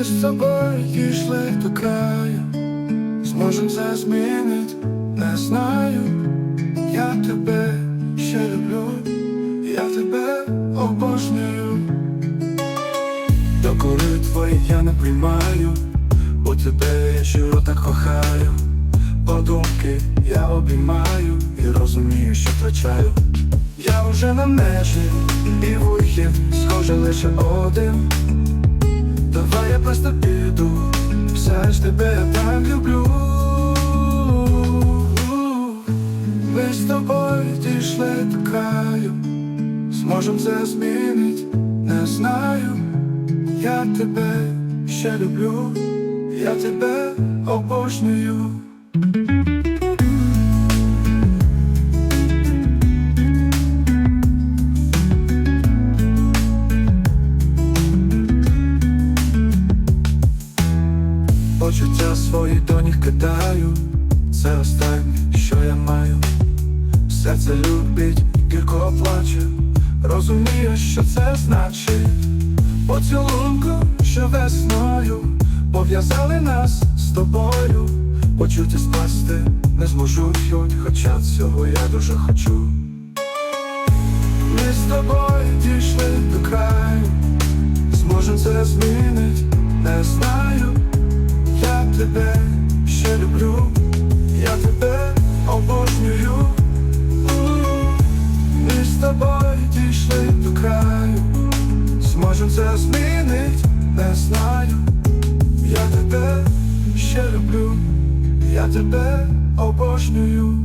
Ми з собою дійшли до краю, зможем все змінить, не знаю. Я тебе ще люблю, я тебе обожнюю. Докори твої я не приймаю, бо тебе я щиро так кохаю. Подумки я обіймаю і розумію, що втрачаю. Я вже на межі, і вихід схоже лише один. Я піду, все ж тебе так люблю. Ми з тобою дійшли до краю, зможем це змінить, не знаю. Я тебе ще люблю, я тебе обожнюю. Почуття свої до них кидаю, це останнє, що я маю. Серце любить, гірко плаче, розумію, що це значить. Поцілунку, що весною пов'язали нас з тобою. Почуття спасти не зможуть, хоча цього я дуже хочу. Ми з тобою дійшли до краю, зможем це змінить, не знаю. Тебе ще люблю, я тебе обожнюю. Ми з тобою дійшли до краю, зможем це змінить, не знаю. Я тебе ще люблю, я тебе обожнюю.